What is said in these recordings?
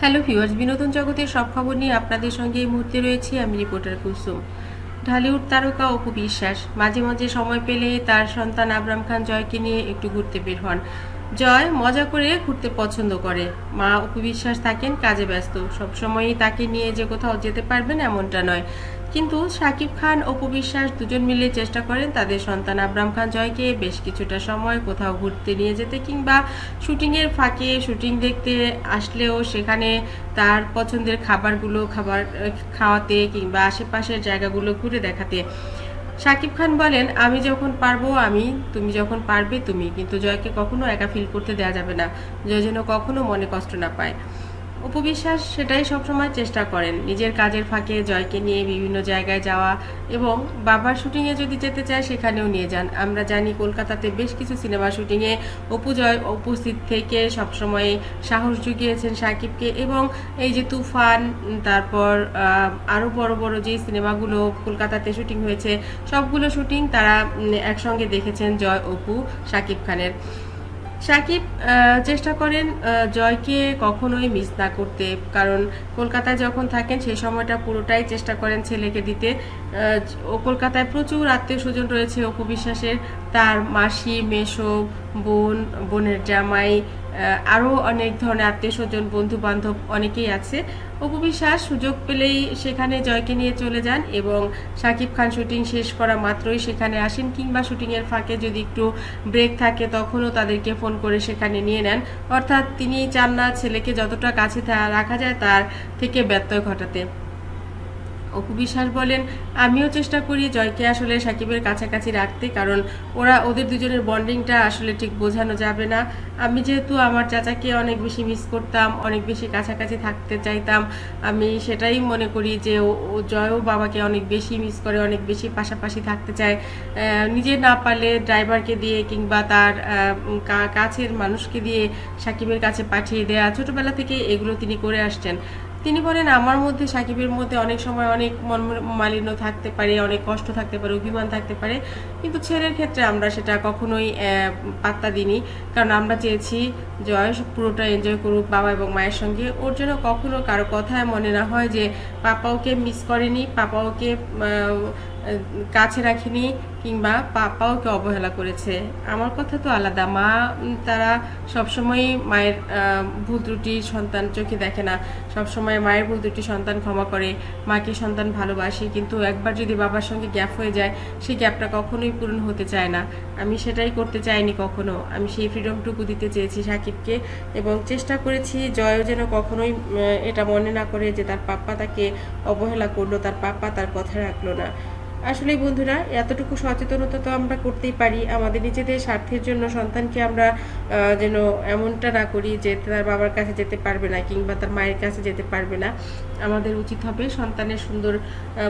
Hello viewers, বিনোদন জগতের সব খবর নিয়ে আপনাদের সঙ্গে এই মুহূর্তে রয়েছি আমি রিপোর্টার কুসুম ঢালিউড তারকা অপু বিশ্বাস, মাঝে মাঝে সময় পেলে তার সন্তান আবরাম খান জয়কে নিয়ে একটু ঘুরতে বের হন। জয় মজা করে ঘুরতে পছন্দ করে। মা অপু বিশ্বাস থাকেন কাজে ব্যস্ত। সবসময়ই তাকে নিয়ে যে কোথাও যেতে পারবেন এমনটা নয়। কিন্তু শাকিব খান, অপু বিশ্বাস দুজন মিলে চেষ্টা করেন তাদের সন্তান আবরাম খান জয়কে বেশ কিছুটা সময় কোথাও ঘুরতে নিয়ে যেতে কিংবা শুটিংয়ের ফাঁকে শুটিং দেখতে আসলেও সেখানে তার পছন্দের খাবারগুলো খাবার, খাওয়াতে কিংবা আশেপাশের জায়গাগুলো ঘুরে দেখাতে। শাকিব খান বলেন, আমি যখন পারব, আমি, তুমি যখন পারবে, তুমি। কিন্তু জয়কে কখনো একা ফিল করতে দেওয়া যাবে না। জয় যেন কখনো মনে কষ্ট না পায়। উপবিশ্বাস সেটাই সবসময় চেষ্টা করেন। নিজের কাজের ফাঁকে জয়কে নিয়ে বিভিন্ন জায়গায় যাওয়া এবং বাবার শুটিংয়ে যদি যেতে চায় সেখানেও নিয়ে যান। আমরা জানি কলকাতাতে বেশ কিছু সিনেমা শুটিংয়ে অপু জয় উপস্থিত থেকে সবসময় সাহস জুগিয়েছেন সাকিবকে এবং এই যে তুফান, তারপর আরও বড় বড় যে সিনেমাগুলো কলকাতাতে শুটিং হয়েছে, সবগুলো শুটিং তারা একসঙ্গে দেখেছেন জয়, অপু, সাকিব খানের। সাকিব চেষ্টা করেন জয়কে কখনোই মিস না করতে। কারণ কলকাতায় যখন থাকেন সেই সময়টা পুরোটাই চেষ্টা করেন ছেলেকে দিতে। ও কলকাতায় প্রচুর আত্মীয় স্বজন রয়েছে, অপু বিশ্বাসের, তার মাসি, মেসো, বোন, বোনের জামাই আরও অনেক ধরনের আত্মীয় স্বজন বন্ধু বান্ধব অনেকেই আছে। অপু বিশ্বাস, সুযোগ পেলেই সেখানে জয়কে নিয়ে চলে যান এবং শাকিব খান শুটিং শেষ করা মাত্রই সেখানে আসেন কিংবা শুটিংয়ের ফাঁকে যদি একটু ব্রেক থাকে তখনও তাদেরকে ফোন করে সেখানে নিয়ে নেন। অর্থাৎ তিনি চান না ছেলেকে যতটা কাছে রাখা যায় তার থেকে ব্যত্যয় ঘটাতে। অপু বিশ্বাস বলেন, আমিও চেষ্টা করি জয়কে আসলে সাকিবের কাছাকাছি রাখতে, কারণ ওরা ওদের দুজনের বন্ডিংটা আসলে ঠিক বোঝানো যাবে না। আমি যেহেতু আমার চাচাকে অনেক বেশি মিস করতাম, অনেক বেশি কাছাকাছি থাকতে চাইতাম, আমি সেটাই মনে করি যে ও- জয়ও বাবাকে অনেক বেশি মিস করে, অনেক বেশি পাশাপাশি থাকতে চায়। নিজে না পারলে ড্রাইভারকে দিয়ে কিংবা তার কাছের মানুষকে দিয়ে সাকিবের কাছে পাঠিয়ে দেয়া, ছোটবেলা থেকে এগুলো তিনি করে আসছেন। তিনি বলেন, আমার মধ্যে, সাকিবের মধ্যে অনেক সময় অনেক মন মালিন্য থাকতে পারে, অনেক কষ্ট থাকতে পারে, অভিমান থাকতে পারে। কিন্তু ছেলের ক্ষেত্রে আমরা সেটা কখনোই পাত্তা দিইনি। কারণ আমরা চেয়েছি জয়, পুরোটা এনজয় করুক বাবা এবং মায়ের সঙ্গে। ওর জন্য কখনো কারও কথায় মনে না হয় যে পাপা ওকে মিস করেনি পাপা ওকে কাছে রাখিনি কিংবা পাপা ওকে অবহেলা করেছে। আমার কথা তো আলাদা। মা তারা সবসময়ই মায়ের ভুল ত্রুটি সন্তান চোখে দেখে না। সবসময় মায়ের ভুল ত্রুটি সন্তান ক্ষমা করে, মাকে সন্তান ভালোবাসে। কিন্তু একবার যদি বাবার সঙ্গে গ্যাপ হয়ে যায়, সেই গ্যাপটা কখনোই পূরণ হতে চায় না। আমি সেটাই করতে চাইনি কখনো। আমি সেই ফ্রিডমটুকু দিতে চেয়েছি সাকিবকে এবং চেষ্টা করেছি জয়ও যেন কখনোই এটা মনে না করে যে তার পাপ্পা তাকে অবহেলা করল, তার পাপ্পা তার কথা রাখল না। আসলে বন্ধুরা, এতটুকু সচেতনতা তো আমরা করতেই পারি। আমাদের নিজেদের স্বার্থের জন্য সন্তানকে আমরা যেন এমনটা না করি যে তার বাবার কাছে যেতে পারবে না কিংবা তার মায়ের কাছে যেতে পারবে না। আমাদের উচিত হবে সন্তানের সুন্দর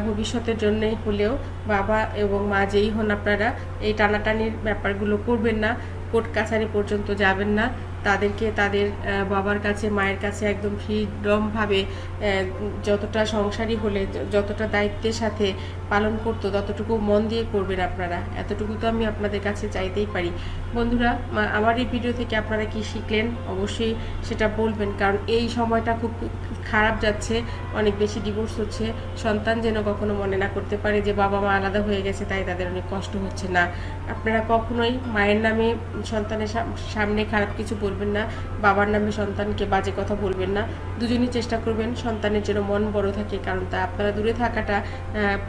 ভবিষ্যতের জন্য হলেও বাবা এবং মা যেই হন আপনারা, এই টানাটানির ব্যাপারগুলো করবেন না। কোর্ট কাছারি পর্যন্ত যাবেন না। তাদেরকে তাদের বাবার কাছে, মায়ের কাছে একদম ফ্রিডমভাবে যতটা সংসারী হলে যতটা দায়িত্বের সাথে পালন করতো, ততটুকু মন দিয়ে করবেন আপনারা। এতটুকু তো আমি আপনাদের কাছে চাইতেই পারি। বন্ধুরা আমার এই ভিডিও থেকে আপনারা কি শিখলেন? অবশ্যই সেটা বলবেন, কারণ এই সময়টা খুব খারাপ যাচ্ছে, অনেক বেশি ডিভোর্স হচ্ছে, সন্তান যেন কখনো মনে না করতে পারে যে বাবা মা আলাদা হয়ে গেছে, তাই তাদের অনেক কষ্ট হচ্ছে না। আপনারা কখনোই মায়ের নামে সন্তানের সাম- সামনে খারাপ কিছু বলবেন না, বাবার নামে সন্তানকে বাজে কথা বলবেন না। দুজনই চেষ্টা করবেন সন্তানের যেন মন বড় থাকে, কারণ তা আপনারা দূরে থাকাটা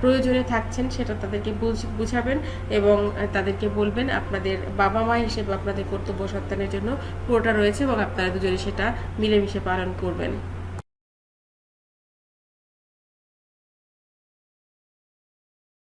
প্রয়োজনে থাকছেন, সেটা তাদেরকে বুঝ- বুঝাবেন এবং তাদেরকে বলবেন আপনাদের বাবা মা হিসেবে আপনাদের কর্তব্য সন্তানের জন্য পুরোটা রয়েছে এবং আপনারা দুজনে সেটা মিলেমিশে পালন করবেন।